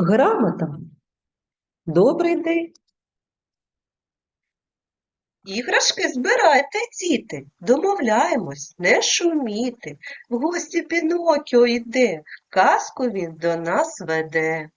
Грамота. Добрий день. Іграшки збирайте, діти, домовляємось, не шуміти. В гості Пінокіо йде, казку він до нас веде.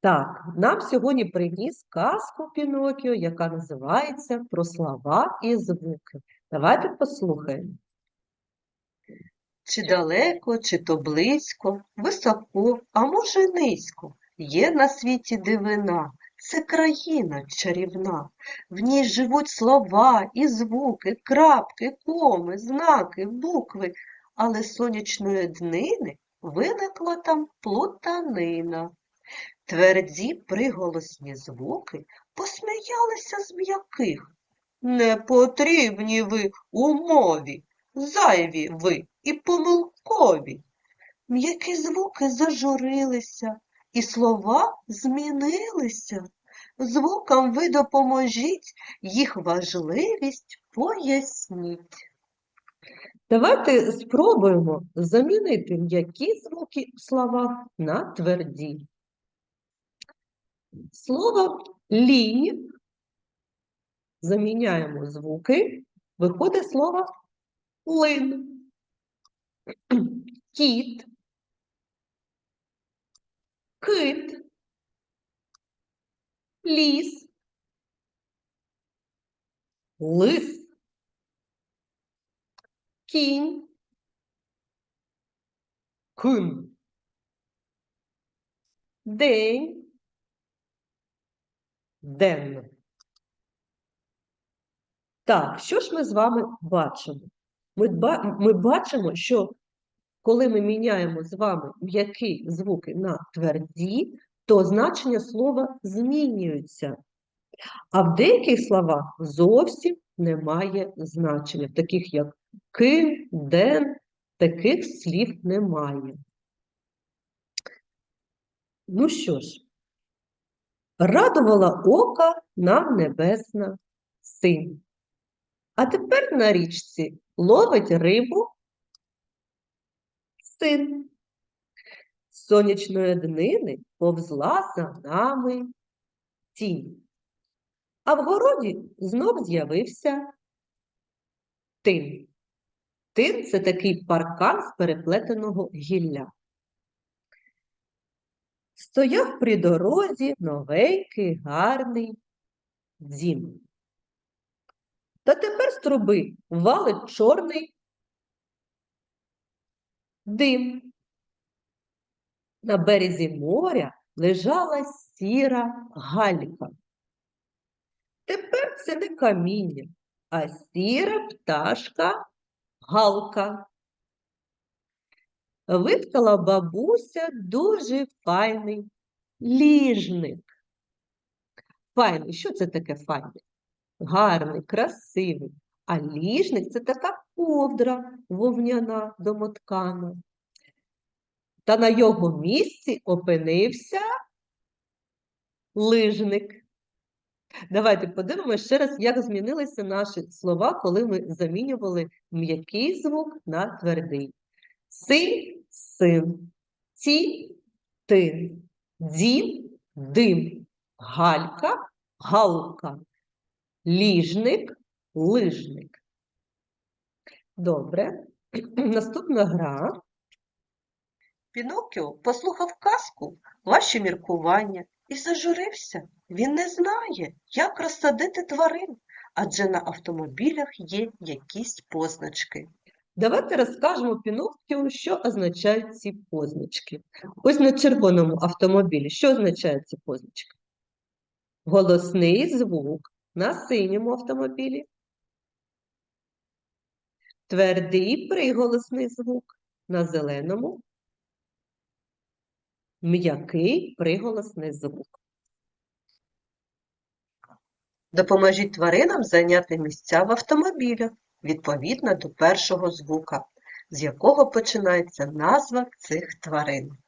Так, нам сьогодні приніс казку Пінокіо, яка називається «Про слова і звуки». Давайте послухаємо. Чи далеко, чи то близько, високо, а може низько. Є на світі дивина, це країна чарівна. В ній живуть слова і звуки, крапки, коми, знаки, букви, але сонячної днини виникла там плутанина. Тверді приголосні звуки посміялися з м'яких. Не потрібні ви умові, зайві ви і помилкові. М'які звуки зажурилися, і слова змінилися. Звукам ви допоможіть, їх важливість поясніть. Давайте спробуємо замінити м'які звуки в словах на тверді. Слово лінь заміняємо звуки, виходить слово лин. Кіт, кит, ліс, лис, кінь, кин, день, денно. Так, що ж ми з вами бачимо? Ми, ба- ми бачимо, що коли ми міняємо з вами м'які звуки на тверді, то значення слова змінюється. А в деяких словах зовсім немає значення, таких як кин, ден, таких слів немає. Ну що ж, радувала ока нам небесна синь. А тепер на річці ловить рибу син. З сонячної днини повзла за нами тінь. А в городі знов з'явився тин. Тин це такий паркан з переплетеного гілля. Стояв при дорозі новенький гарний дім. Та тепер з труби валить чорний дим. На березі моря лежала сіра галька. Тепер це не каміння, а сіра пташка галка. Виткала бабуся дуже файний ліжник. Файний, що це таке файний? Гарний, красивий. А ліжник це така ковдра вовняна домоткана. Та на його місці опинився лижник. Давайте подивимося ще раз, як змінилися наші слова, коли ми замінювали м'який звук на твердий. Син, син, ті, тин, дім, дим, галька, галка, ліжник, лижник. Добре. Наступна гра. Пінокіо послухав казку, ваші міркування, і зажурився. Він не знає, як розсадити тварин, адже на автомобілях є якісь позначки. Давайте розкажемо Піноккіо, що означають ці позначки. Ось на червоному автомобілі. Що означають ці позначки? Голосний звук на синьому автомобілі. Твердий приголосний звук на зеленому. М'який приголосний звук. Допоможіть тваринам зайняти місця в автомобілях відповідно до першого звука, з якого починається назва цих тварин.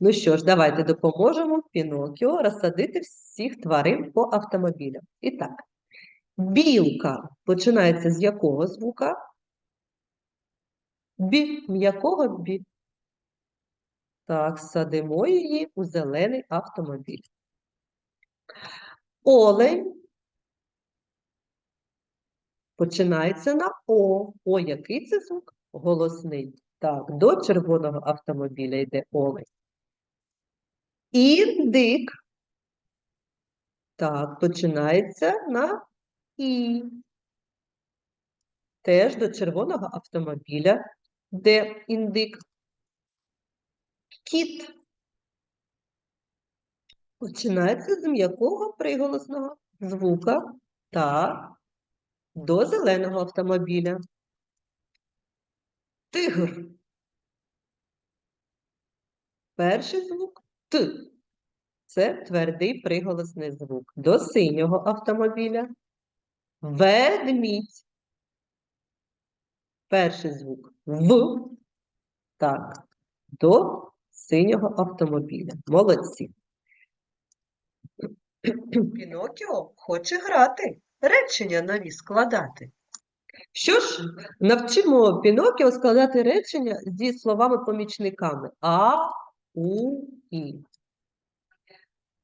Ну що ж, давайте допоможемо Пінокіо розсадити всіх тварин по автомобілям. І так, білка починається з якого звука? Бі. М'якого бі. Так, садимо її у зелений автомобіль. Олень починається на О. О, який це звук? Голосний. Так, до червоного автомобіля йде олень. Індик. Так, починається на І. Теж до червоного автомобіля, де індик. Кіт. Починається з м'якого приголосного звука та до зеленого автомобіля. Тигр. Перший звук Т. Це твердий приголосний звук. До синього автомобіля. Ведмідь. Перший звук В. Так. До синього автомобіля. Молодці. Пінокіо хоче грати, речення нові складати. Що ж, навчимо Пінокіо складати речення зі словами-помічниками А, У, І.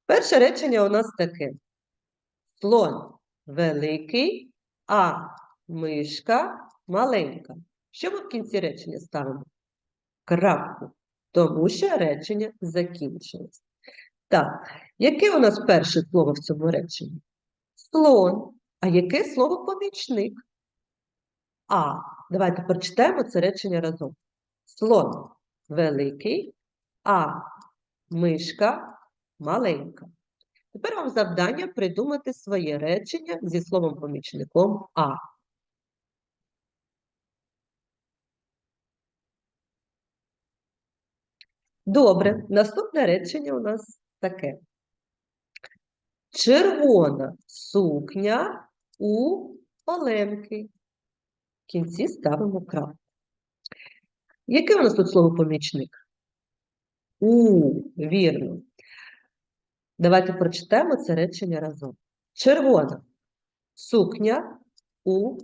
Перше речення у нас таке. Слон великий, а мишка маленька. Що ми в кінці речення ставимо? Крапку. Тому що речення закінчилось. Так, яке у нас перше слово в цьому реченні? Слон. А яке слово помічник? А. Давайте прочитаємо це речення разом. Слон великий, а мишка маленька. Тепер вам завдання придумати своє речення зі словом помічником А. Добре, наступне речення у нас таке. Червона сукня у Оленки. В кінці ставимо крапку. Яке у нас тут слово помічник? У, вірно. Давайте прочитаємо це речення разом. Червона сукня у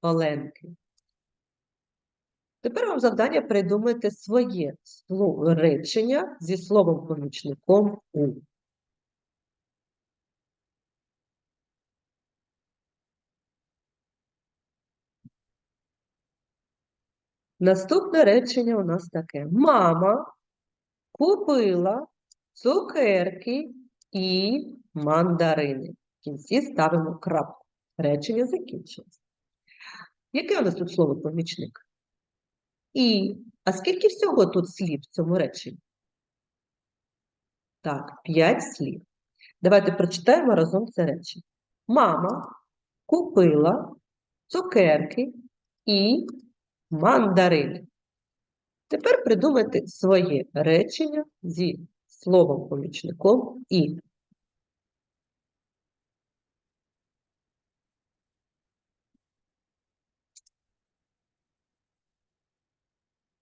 Оленки. Тепер вам завдання придумати своє речення зі словом помічником у. Наступне речення у нас таке. Мама купила цукерки і мандарини. В кінці ставимо крапку. Речення закінчилось. Яке у нас тут слово помічник? І. А скільки всього тут слів в цьому реченні? Так, п'ять слів. Давайте прочитаємо разом це речення. Мама купила цукерки і мандарини. Тепер придумайте своє речення зі словом помічником і.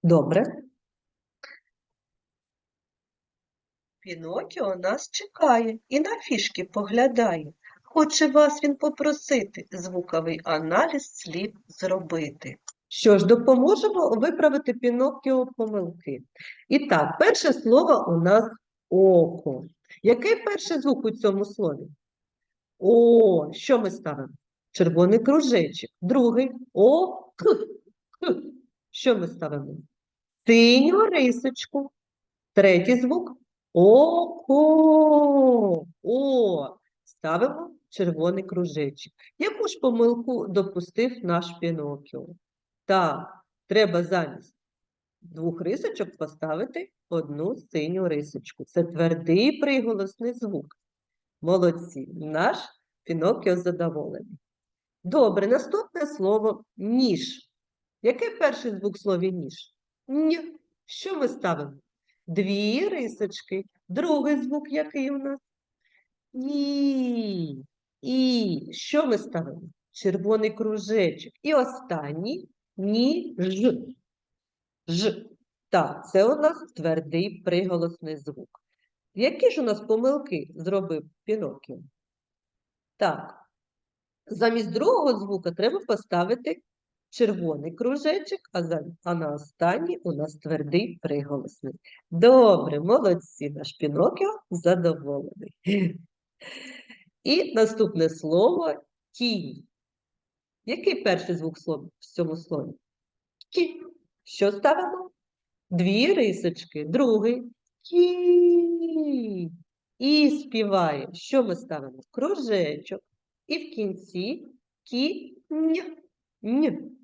Добре. Пінокіо нас чекає і на фішки поглядає. Хоче вас він попросити звуковий аналіз слів зробити. Що ж, допоможемо виправити Піноккіо помилки. І так, перше слово у нас око. Який перший звук у цьому слові? О, що ми ставимо? Червоний кружечок. Другий о, к, к. Що ми ставимо? Синю рисочку. Третій звук око. О. Ставимо червоний кружечок. Яку ж помилку допустив наш Пінокіо? Так, треба замість двох рисочок поставити одну синю рисочку. Це твердий приголосний звук. Молодці, наш Пінокіо задоволений. Добре, наступне слово ніж. Який перший звук в слові ніж? Ні. Що ми ставимо? Дві рисочки. Другий звук який у нас? Ні. І що ми ставимо? Червоний кружечок. І останній ні ж. Ж. Так, це у нас твердий приголосний звук. Які ж у нас помилки зробив Пінокіо? Так, замість другого звука треба поставити червоний кружечок, а, за, а на останній у нас твердий приголосний. Добре, молодці, наш Пінокіо задоволений. І наступне слово кінь. Який перший звук в цьому слові? Кінь. Що ставимо? Дві рисочки. Другий кінь. І співає. Що ми ставимо? Кружечок. І в кінці кінь. Н.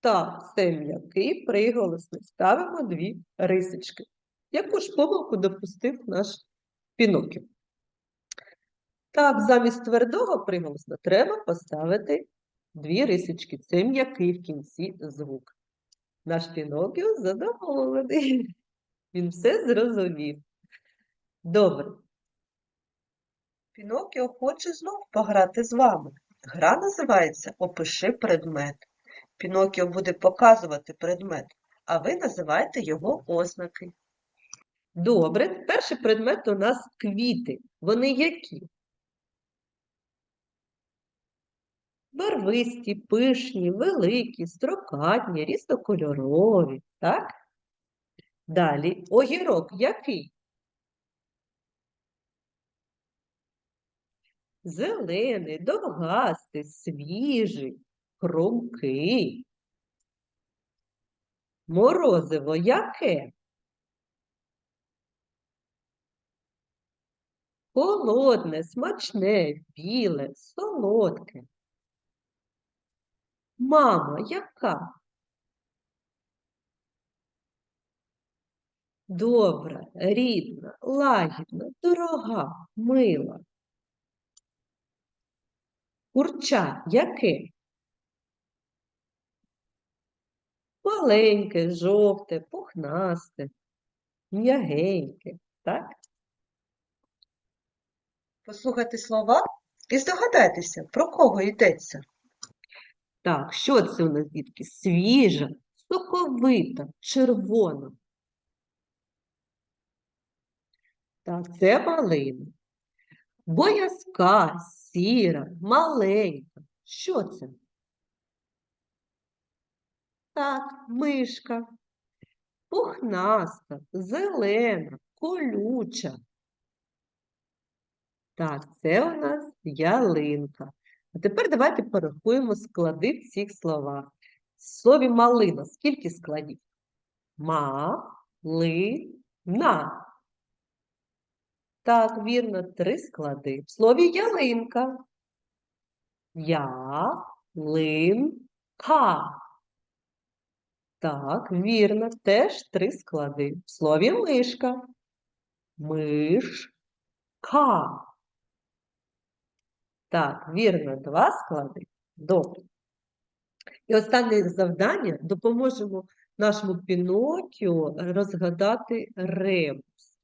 Так, це м'який приголосний. Ставимо дві рисочки. Яку ж помилку допустив наш Пінокіо? Так, замість твердого приголосна треба поставити дві рисочки. Це м'який в кінці звук. Наш Пінокіо задоволений. Він все зрозумів. Добре. Пінокіо хоче знов пограти з вами. Гра називається Опиши предмет. Пінокіо буде показувати предмет, а ви називаєте його ознаки. Добре. Перший предмет у нас квіти. Вони які? Барвисті, пишні, великі, строкатні, різнокольорові. Так? Далі огірок який? Зелений, довгастий, свіжий, хрумкий. Морозиво яке? Холодне, смачне, біле, солодке. Мама яка? Добра, рідна, лагідна, дорога, мила. Курча яке? Маленьке, жовте, пухнасте, м'ягеньке, так? Послухайте слова і здогадайтеся, про кого йдеться. Так, що це у нас, дітки? Свіжа, соковита, червона. Так, це малина. Боязка, сіра, маленька. Що це? Так, мишка. Пухнаста, зелена, колюча. Так, це у нас ялинка. А тепер давайте порахуємо склади в цих словах. В слові малина скільки складів? Ма-ли-на. Так, вірно, три склади. В слові ялинка. Я-лин-ка. Так, вірно, теж три склади. В слові мишка. Миш-ка. Так, вірно, два склади. Добре. І останнє завдання допоможемо нашому Пінокіо розгадати ребус.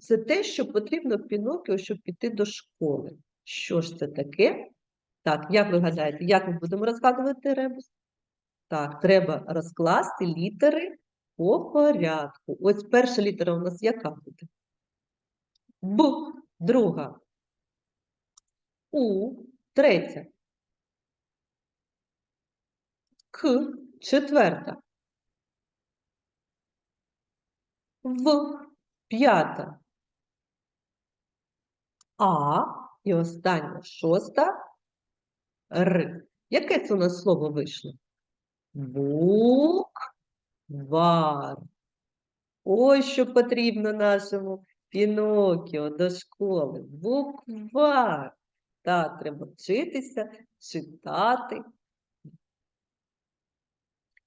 Це те, що потрібно Пінокіо, щоб піти до школи. Що ж це таке? Так, як ви гадаєте, як ми будемо розгадувати ребус? Так, треба розкласти літери по порядку. Ось перша літера у нас яка буде? Б, друга. У, третя. К, четверта. В, п'ята. А і остання шоста Р. Яке це у нас слово вийшло? Буквар. Ось що потрібно нашому Пінокіо до школи. Буквар. Так, треба вчитися, читати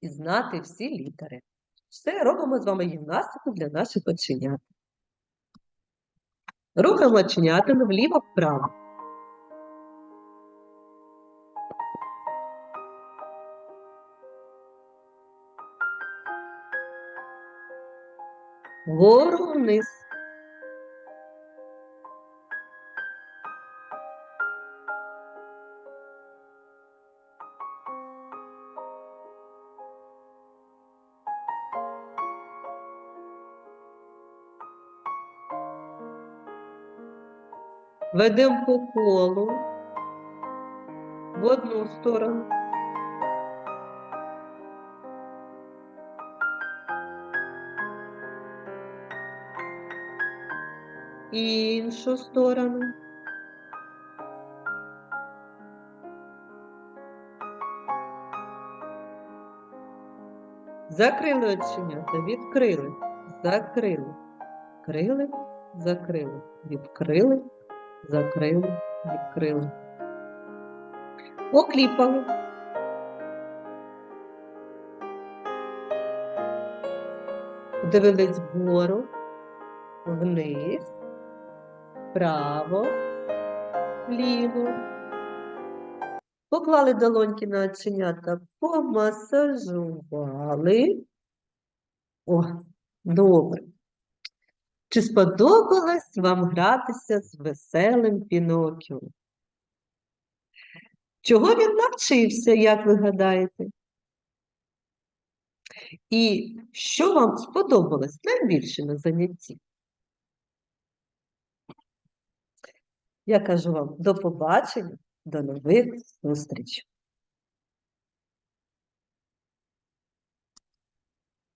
і знати всі літери. Все, робимо з вами гімнастику для наших оченят. Рухаємо оченятами вліво-вправо. Вгору вниз. Ведемо по колу в одну сторону. Іншу сторону. Закрили оченята, відкрили, закрили, крили, закрили, відкрили закрили, відкрили. Окліпали. Дивились вгору, вниз, вправо, вліво. Поклали долоньки на оченята, помасажували. О, добре. Чи сподобалось вам гратися з веселим Пінокіо? Чого він навчився, як ви гадаєте? І що вам сподобалось найбільше на занятті? Я кажу вам до побачення, до нових зустрічей.